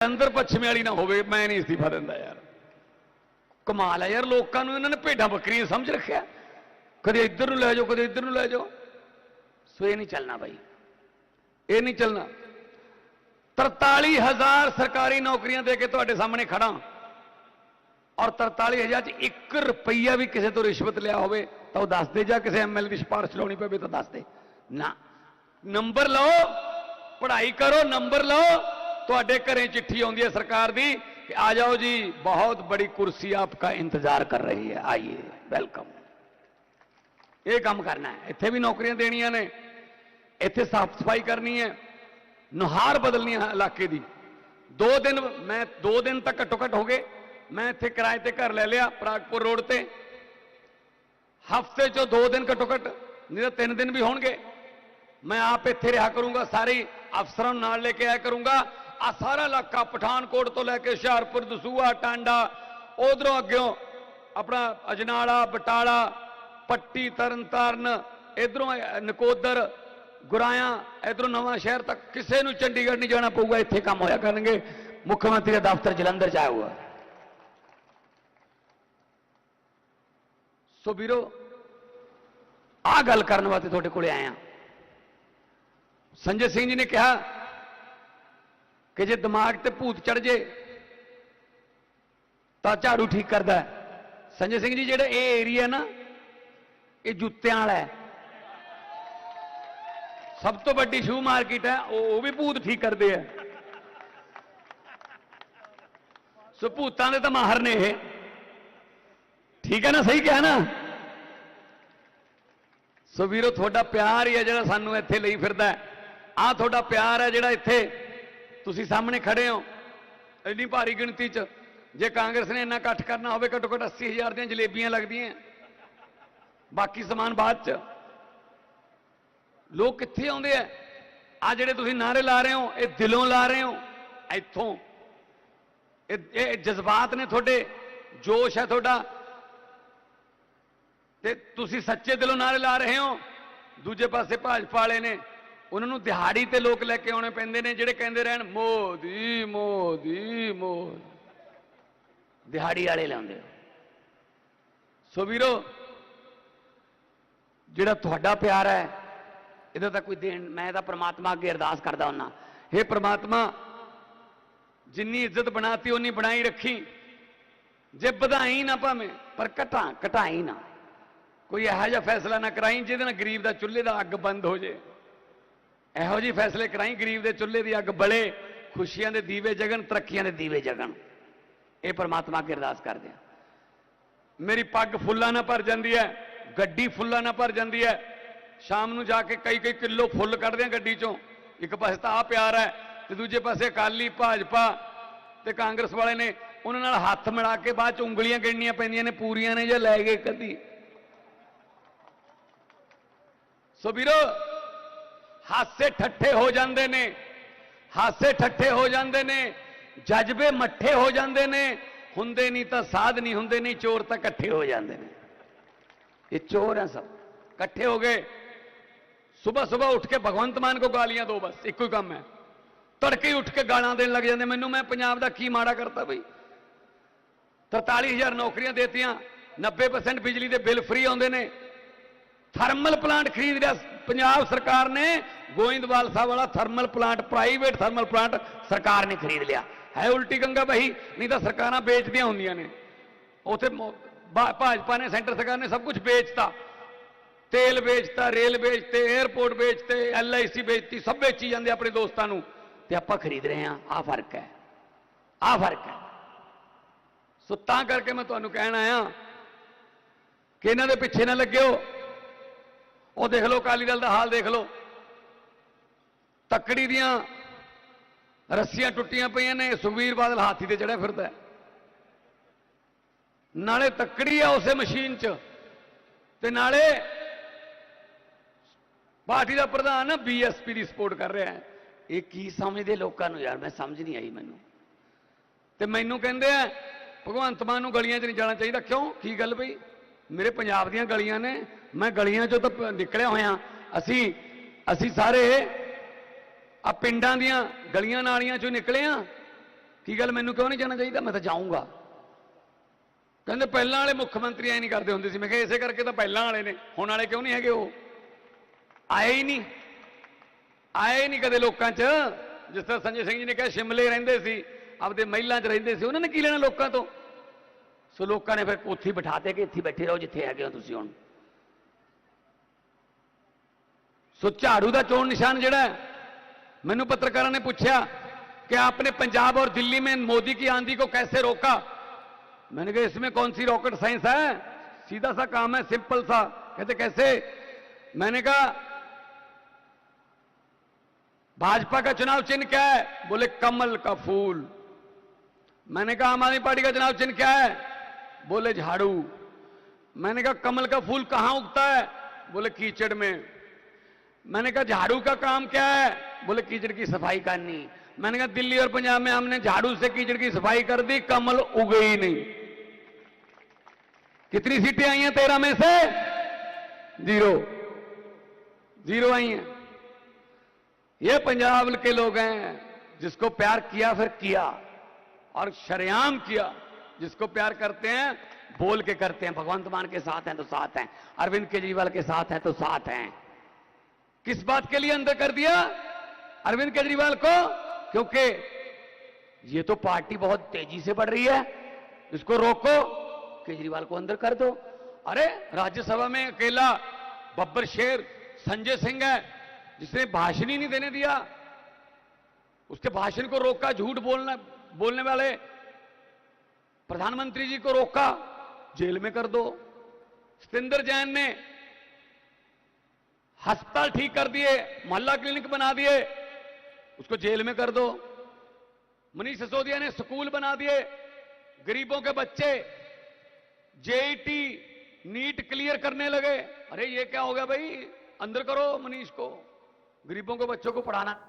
ਅੰਦਰ ਪੱਛਮੀ ਵਾਲੀ ਨਾ ਹੋਵੇ ਮੈਂ ਨਹੀਂ ਅਸਤੀਫਾ ਦਿੰਦਾ ਯਾਰ ਕਮਾਲ ਹੈ ਯਾਰ ਲੋਕਾਂ ਨੂੰ ਇਹਨਾਂ ਨੇ ਭੇਡਾਂ ਬੱਕਰੀਆਂ ਸਮਝ ਰੱਖਿਆ ਕਦੇ ਇੱਧਰ ਨੂੰ ਲੈ ਜਾਓ ਕਦੇ ਇੱਧਰ ਨੂੰ ਲੈ ਜਾਓ ਸੋ ਇਹ ਨਹੀਂ ਚੱਲਣਾ ਬਾਈ ਇਹ ਨਹੀਂ ਚੱਲਣਾ 43000 ਸਰਕਾਰੀ ਨੌਕਰੀਆਂ ਦੇ ਕੇ ਤੁਹਾਡੇ ਸਾਹਮਣੇ ਖੜਾ ਔਰ 43000 ਚ 1 ਰੁਪਈਆ ਵੀ ਕਿਸੇ ਤੋਂ ਰਿਸ਼ਵਤ ਲਿਆ ਹੋਵੇ ਤਾਂ ਉਹ ਦੱਸ ਦੇ ਜਾਂ ਕਿਸੇ ਐਮਐਲ ਦੀ ਸਿਫਾਰਿਸ਼ ਲਾਉਣੀ ਪਵੇ ਤਾਂ ਦੱਸ ਦੇ ਨਾ ਨੰਬਰ ਲਓ ਪੜ੍ਹਾਈ ਕਰੋ ਨੰਬਰ ਲਓ ਤੁਹਾਡੇ ਘਰੇ ਚਿੱਠੀ ਆਉਂਦੀ ਹੈ ਸਰਕਾਰ ਦੀ ਕਿ ਆ ਜਾਓ ਜੀ ਬਹੁਤ ਬੜੀ ਕੁਰਸੀ ਆਪਕਾ ਇੰਤਜ਼ਾਰ ਕਰ ਰਹੀ ਹੈ ਆइए ਵੈਲਕਮ ਇਹ ਕੰਮ ਕਰਨਾ ਹੈ ਇੱਥੇ ਵੀ ਨੌਕਰੀਆਂ ਦੇਣੀਆਂ ਨੇ ਇੱਥੇ ਸਾਫ਼ ਸਫ਼ਾਈ ਕਰਨੀ ਹੈ ਨੁਹਾਰ ਬਦਲਣੀ ਹੈ ਇਲਾਕੇ ਦੀ ਦੋ ਦਿਨ ਮੈਂ ਦੋ ਦਿਨ ਤੱਕ ਘੱਟੋ ਘੱਟ ਹੋ ਗਏ ਮੈਂ ਇੱਥੇ ਕਿਰਾਏ ਤੇ ਘਰ ਲੈ ਲਿਆ ਪ੍ਰਾਗਪੁਰ ਰੋਡ ਤੇ ਹਫ਼ਤੇ ਚੋਂ ਦੋ ਦਿਨ ਘੱਟੋ ਘੱਟ ਨਹੀਂ ਤਾਂ ਤਿੰਨ ਦਿਨ ਵੀ ਹੋਣਗੇ ਮੈਂ ਆਪ ਇੱਥੇ ਰਿਹਾ ਕਰੂੰਗਾ ਸਾਰੇ ਅਫਸਰਾਂ ਨੂੰ ਨਾਲ ਲੈ ਕੇ ਆਇਆ ਕਰੂੰਗਾ ਆ ਸਾਰਾ ਇਲਾਕਾ ਪਠਾਨਕੋਟ ਤੋਂ ਲੈ ਕੇ ਹੁਸ਼ਿਆਰਪੁਰ ਦਸੂਆ ਟਾਂਡਾ, ਉਧਰੋਂ ਅੱਗਿਓਂ ਆਪਣਾ ਅਜਨਾਲਾ, ਬਟਾਲਾ, ਪੱਟੀ, ਤਰਨਤਾਰਨ, ਇਧਰੋਂ ਨਕੋਦਰ, ਗੁਰਾਇਆ, ਇਧਰੋਂ ਨਵਾਂ ਸ਼ਹਿਰ ਤੱਕ ਕਿਸੇ ਨੂੰ ਚੰਡੀਗੜ੍ਹ ਨਹੀਂ ਜਾਣਾ ਪਊਗਾ, ਇੱਥੇ ਕੰਮ ਹੋਇਆ ਕਰਨਗੇ। ਮੁੱਖ ਮੰਤਰੀ ਦਾ ਦਫ਼ਤਰ ਜਲੰਧਰ ਚ ਆਇਆ ਹੋਇਆ। ਸੋ ਵੀਰੋ ਆ ਗੱਲ ਕਰਨ ਵਾਸਤੇ ਤੁਹਾਡੇ ਕੋਲੇ ਆਇਆ। ਸੰਜੇ ਸਿੰਘ ਜੀ ਨੇ ਕਿਹਾ ਕਿ ਜੇ ਦਿਮਾਗ ਤੇ ਭੂਤ ਚੜ ਜੇ, ਤਾਂ ਝਾੜੂ ਠੀਕ ਕਰਦਾ ਸੰਜੇ ਸਿੰਘ ਜੀ, ਜਿਹੜਾ ਇਹ ਏਰੀਆ ਨਾ, ਇਹ ਜੁੱਤਿਆਂ ਵਾਲਾ ਹੈ। ਸਭ ਤੋਂ ਵੱਡੀ ਸ਼ੂ ਮਾਰਕੀਟ ਹੈ, ਉਹ ਉਹ ਵੀ ਭੂਤ ਠੀਕ ਕਰਦੇ ਆ। ਸੋ ਭੂਤਾਂ ਦੇ ਤਾਂ ਮਾਹਰ ਨੇ ਇਹ। ਠੀਕ ਹੈ ਨਾ, ਸਹੀ ਕਿਹਾ ਨਾ? ਸੋ ਵੀਰੋ, ਤੁਹਾਡਾ ਪਿਆਰ ਹੀ ਹੈ ਜਿਹੜਾ ਸਾਨੂੰ ਇੱਥੇ ਲਈ ਫਿਰਦਾ ਆ ਤੁਹਾਡਾ ਪਿਆਰ ਹੈ ਜਿਹੜਾ ਇੱਥੇ ਤੁਸੀਂ ਸਾਹਮਣੇ ਖੜੇ ਹੋ। ਇੰਨੀ ਭਾਰੀ ਗਿਣਤੀ 'ਚ ਜੇ ਕਾਂਗਰਸ ਨੇ ਇੰਨਾ ਇਕੱਠ ਕਰਨਾ ਹੋਵੇ ਘੱਟੋ ਘੱਟ 80000 ਦੀਆਂ ਜਲੇਬੀਆਂ ਲੱਗਦੀਆਂ ਬਾਕੀ ਸਮਾਨ ਬਾਅਦ 'ਚ। ਲੋਕ ਕਿੱਥੇ ਆਉਂਦੇ ਆ ਆ ਜਿਹੜੇ ਤੁਸੀਂ ਨਾਰੇ ਲਾ ਰਹੇ ਹੋ, ਇਹ ਦਿਲੋਂ ਲਾ ਰਹੇ ਹੋ, ਇੱਥੋਂ। ਇਹ ਜਜ਼ਬਾਤ ਨੇ ਤੁਹਾਡੇ, ਜੋਸ਼ ਹੈ ਤੁਹਾਡਾ। ਤੇ ਤੁਸੀਂ ਸੱਚੇ ਦਿਲੋਂ ਨਾਰੇ ਲਾ ਰਹੇ ਹੋ। ਦੂਜੇ ਪਾਸੇ ਭਾਜਪਾ ਵਾਲੇ ਨੇ ਉਹਨਾਂ ਨੂੰ ਦਿਹਾੜੀ ਤੇ ਲੋਕ ਲੈ ਕੇ ਆਉਣੇ ਪੈਂਦੇ ਨੇ, ਜਿਹੜੇ ਕਹਿੰਦੇ ਰਹਿਣ, ਮੋਦੀ ਮੋਦੀ ਮੋਦੀ। ਦਿਹਾੜੀ ਵਾਲੇ ਲਾਉਂਦੇ ਹੋ ਸੋ ਵੀਰੋ, ਜਿਹੜਾ ਤੁਹਾਡਾ ਪਿਆਰ ਹੈ, ਇਹਦਾ ਤਾਂ ਕੋਈ ਦੇਣ, ਮੈਂ ਤਾਂ ਪ੍ਰਮਾਤਮਾ ਅੱਗੇ ਅਰਦਾਸ ਕਰਦਾ ਹੁੰਨਾ। हे ਪ੍ਰਮਾਤਮਾ, ਜਿੰਨੀ ਇੱਜ਼ਤ ਬਣਾਤੀ ਉਨੀ ਬਣਾਈ ਰੱਖੀ। ਜੇ ਵਧਾਈ ਨਾ ਭਾਵੇਂ, ਪਰ ਘਟਾ ਘਟਾਈ ਨਾ। ਕੋਈ ਇਹੋ ਜਿਹਾ ਫੈਸਲਾ ਨਾ ਕਰਾਈ, ਜਿਹਦੇ ਨਾਲ ਗਰੀਬ ਦਾ ਚੁੱਲ੍ਹੇ ਦਾ ਅੱਗ ਬੰਦ ਹੋ ਜੇ। ਇਹੋ ਜਿਹੇ ਫੈਸਲੇ ਕਰਾਈ, ਗਰੀਬ ਦੇ ਚੁੱਲ੍ਹੇ ਦੀ ਅੱਗ ਬਲੇ, ਖੁਸ਼ੀਆਂ ਦੇ ਦੀਵੇ ਜਗਣ, ਤਰੱਕੀਆਂ ਦੇ ਦੀਵੇ ਜਗਣ। ਇਹ ਪਰਮਾਤਮਾ ਅੱਗੇ ਅਰਦਾਸ ਕਰਦੇ ਆ। ਮੇਰੀ ਪੱਗ ਫੁੱਲਾਂ ਨਾਲ ਭਰ ਜਾਂਦੀ ਹੈ, ਗੱਡੀ ਫੁੱਲਾਂ ਨਾਲ ਭਰ ਜਾਂਦੀ ਹੈ। ਸ਼ਾਮ ਨੂੰ ਜਾ ਕੇ ਕਈ ਕਈ ਕਿਲੋ ਫੁੱਲ ਕੱਢਦੇ ਆ ਗੱਡੀ ਚੋਂ। ਇੱਕ ਪਾਸੇ ਤਾਂ ਆ ਪਿਆਰ ਹੈ ਤੇ ਦੂਜੇ ਪਾਸੇ ਅਕਾਲੀ, ਭਾਜਪਾ ਤੇ ਕਾਂਗਰਸ ਵਾਲੇ ਨੇ ਉਹਨਾਂ ਨਾਲ ਹੱਥ ਮਿਲਾ ਕੇ ਬਾਅਦ ਚ ਉਂਗਲੀਆਂ ਗਿਣਨੀਆਂ ਪੈਂਦੀਆਂ ਨੇ, ਪੂਰੀਆਂ ਨੇ ਜਾਂ ਲੈ ਗਏ ਕਦੀ। ਸੋ ਵੀਰੋ ਹਾਸੇ ਠੱਠੇ ਹੋ ਜਾਂਦੇ ਨੇ, ਹਾਸੇ ਠੱਠੇ ਹੋ ਜਾਂਦੇ ਨੇ, ਜਜ਼ਬੇ ਮੱਠੇ ਹੋ ਜਾਂਦੇ ਨੇ, ਹੁੰਦੇ ਨਹੀਂ ਤਾਂ ਸਾਧ ਨਹੀਂ, ਹੁੰਦੇ ਨਹੀਂ ਚੋਰ ਤਾਂ ਇਕੱਠੇ ਹੋ ਜਾਂਦੇ ਨੇ। ਇਹ ਚੋਰ ਹੈ ਸਭ, ਇਕੱਠੇ ਹੋ ਗਏ ਸਵੇਰ ਸਵੇਰ ਉੱਠ ਕੇ ਭਗਵੰਤ ਮਾਨ ਕੋ ਗਾਲੀਆਂ ਦੋ ਬਸ, ਇੱਕੋ ਹੀ ਕੰਮ ਹੈ। ਤੜਕੇ ਉੱਠ ਕੇ ਗਾਲਾਂ ਦੇਣ ਲੱਗ ਜਾਂਦੇ, ਮੈਨੂੰ ਮੈਂ ਪੰਜਾਬ ਦਾ ਕੀ ਮਾੜਾ ਕਰਤਾ ਬਈ? 43000 ਨੌਕਰੀਆਂ ਦੇਤੀਆਂ 90% ਬਿਜਲੀ ਦੇ ਬਿੱਲ ਫ੍ਰੀ ਆਉਂਦੇ ਨੇ ਥਰਮਲ ਪਲਾਂਟ ਖਰੀਦ ਲਿਆ ਪੰਜਾਬ ਸਰਕਾਰ ਨੇ ਗੋਇੰਦਵਾਲ ਸਾਹਿਬ ਵਾਲਾ thermal plant private thermal plant ਸਰਕਾਰ ਨੇ ਖਰੀਦ ਲਿਆ। ਹੈ ਉਲਟੀ ਗੰਗਾ ਬਹੀ, ਨਹੀਂ ਤਾਂ ਸਰਕਾਰਾਂ ਵੇਚਦੀਆਂ ਹੁੰਦੀਆਂ ਨੇ। ਉਥੇ ਭਾਜਪਾ ਨੇ, ਸੈਂਟਰ ਸਰਕਾਰ ਨੇ ਸਭ ਕੁਝ ਵੇਚਤਾ। ਤੇਲ ਵੇਚਤਾ, ਰੇਲ ਵੇਚਤੇ 에ਅਰਪੋਰਟ ਵੇਚਤੇ ਐਲਆਈਸੀ ਵੇਚਤੀ, ਸਭ ਵੇਚੀ ਜਾਂਦੇ ਆਪਣੇ ਦੋਸਤਾਂ ਨੂੰ। ਤੇ ਆਪਾਂ ਖਰੀਦ ਰਹੇ ਹਾਂ। ਆ ਫ਼ਰਕ ਹੈ। ਆ ਫ਼ਰਕ ਹੈ। ਸੋ ਤਾਂ ਕਰਕੇ ਮੈਂ ਤੁਹਾਨੂੰ ਕਹਿਣ ਆਇਆ ਕਿ ਇਹਨਾਂ ਦੇ ਪਿੱਛੇ ਨਾ ਲੱਗਿਓ। ਉਹ ਦੇਖ ਲਓ, ਅਕਾਲੀ ਦਲ ਦਾ ਹਾਲ ਦੇਖ ਲਓ। ਤੱਕੜੀ ਦੀਆਂ ਰੱਸੀਆਂ ਟੁੱਟੀਆਂ ਪਈਆਂ ਨੇ ਸੁਖਵੀਰ ਬਾਦਲ ਹਾਥੀ ਤੇ ਚੜਿਆ ਫਿਰਦਾ ਹੈ। ਨਾਲੇ ਤੱਕੜੀ ਆ ਉਸੇ ਮਸ਼ੀਨ 'ਚ। ਤੇ ਨਾਲੇ ਪਾਰਟੀ ਦਾ ਪ੍ਰਧਾਨ ਬੀਐਸਪੀ ਦੀ ਸਪੋਰਟ ਕਰ ਰਿਹਾ ਹੈ। ਇਹ ਕੀ ਸਮਝਦੇ ਲੋਕਾਂ ਨੂੰ ਯਾਰ, ਮੈਂ ਸਮਝ ਨਹੀਂ ਆਈ ਮੈਨੂੰ। ਤੇ ਮੈਨੂੰ ਕਹਿੰਦੇ ਆ, ਭਗਵੰਤ ਮਾਨ ਨੂੰ ਗਲੀਆਂ 'ਚ ਨਹੀਂ ਜਾਣਾ ਚਾਹੀਦਾ। ਕਿਉਂ? ਕੀ ਗੱਲ ਬਈ? ਮੇਰੇ ਪੰਜਾਬ ਦੀਆਂ ਗਲੀਆਂ ਨੇ ਮੈਂ ਗਲੀਆਂ 'ਚੋਂ ਤਾਂ ਨਿਕਲਿਆ ਹੋਇਆ। ਅਸੀਂ ਅਸੀਂ ਸਾਰੇ ਆ ਪਿੰਡਾਂ ਦੀਆਂ ਗਲੀਆਂ ਨਾਲੀਆਂ 'ਚੋਂ ਨਿਕਲੇ ਆ। ਕੀ ਗੱਲ ਮੈਨੂੰ ਕਿਉਂ ਨਹੀਂ ਜਾਣਾ ਚਾਹੀਦਾ ਮੈਂ ਤਾਂ ਜਾਊਂਗਾ। ਕਹਿੰਦੇ ਪਹਿਲਾਂ ਵਾਲੇ ਮੁੱਖ ਮੰਤਰੀ ਐ ਨਹੀਂ ਕਰਦੇ ਹੁੰਦੇ ਸੀ। ਮੈਂ ਕਿਹਾ ਇਸੇ ਕਰਕੇ ਤਾਂ ਪਹਿਲਾਂ ਵਾਲੇ ਨੇ। ਹੁਣ ਵਾਲੇ ਕਿਉਂ ਨਹੀਂ ਹੈਗੇ ਉਹ? ਆਏ ਹੀ ਨਹੀਂ। ਆਏ ਨਹੀਂ ਕਦੇ ਲੋਕਾਂ 'ਚ। ਜਿਸ ਤਰ੍ਹਾਂ ਸੰਜੇ ਸਿੰਘ ਜੀ ਨੇ ਕਿਹਾ, ਸ਼ਿਮਲੇ ਰਹਿੰਦੇ ਸੀ, ਆਪਦੇ ਮਹਿਲਾਂ 'ਚ ਰਹਿੰਦੇ ਸੀ। ਉਹਨਾਂ ਨੇ ਕੀ ਲੈਣਾ ਲੋਕਾਂ ਤੋਂ? ਸੋ ਲੋਕਾਂ ਨੇ ਫਿਰ ਉੱਥੇ ਹੀ ਬਿਠਾ ਦੇ ਕਿ ਇੱਥੇ ਬੈਠੇ ਰਹੋ ਜਿੱਥੇ ਹੈਗੇ ਹੋ ਤੁਸੀਂ ਹੁਣ। ਸੋ ਝਾੜੂ ਦਾ ਚੋਣ ਨਿਸ਼ਾਨ ਜਿਹੜਾ ਹੈ मैंने पत्रकारों ने पूछा कि आपने पंजाब और दिल्ली में मोदी की आंधी को कैसे रोका मैंने कहा इसमें कौन सी रॉकेट साइंस है सीधा सा काम है सिंपल सा कहते कैसे मैंने कहा भाजपा का चुनाव चिन्ह क्या है बोले कमल का फूल मैंने कहा आम आदमी पार्टी का चुनाव चिन्ह क्या है बोले झाड़ू मैंने कहा कमल का फूल कहां उगता है बोले कीचड़ में मैंने कहा, झाड़ू का काम क्या है? बोले, कीचड़ की सफ़ाई करनी। मैंने कहा, दिल्ली और पंजाब में हमने झाड़ू से कीचड़ की सफ़ाई कर दी, कमल उगे ही नहीं। कितनी सीटें आई हैं तेरह में से? ज़ीरो। ज़ीरो आई हैं। ये पंजाब के लोग हैं, जिसको प्यार किया फिर किया, और शरेआम किया, जिसको प्यार करते हैं, बोल के करते हैं, भगवंत मान के साथ हैं तो साथ हैं, अरविंद केजरीवाल के साथ हैं तो साथ हैं। किस बात के लिए अंदर कर दिया? अरविंद केजरीवाल को? क्योंकि ये तो पार्टी बहुत तेज़ी से बढ़ रही है। इसको रोको, केजरीवाल को अंदर कर दो। अरे, राज्यसभा में अकेला बब्बर शेर संजय सिंह है, जिसने भाषण ही नहीं देने दिया। उसके भाषण को रोका, झूठ बोलना, बोलने वाले प्रधानमंत्री जी को रोका, जेल में कर दो। सतिंदर जैन ने अस्पताल ठीक कर दिए, मोहल्ला क्लिनिक बना दिए, उसको जेल में कर दो। मनीष सिसोदिया ने स्कूल बना दिए, गरीबों के बच्चे जेईटी नीट क्लियर करने लगे। अरे, ये क्या हो गया भाई? अंदर करो मनीष को, गरीबों को बच्चों को पढ़ाना।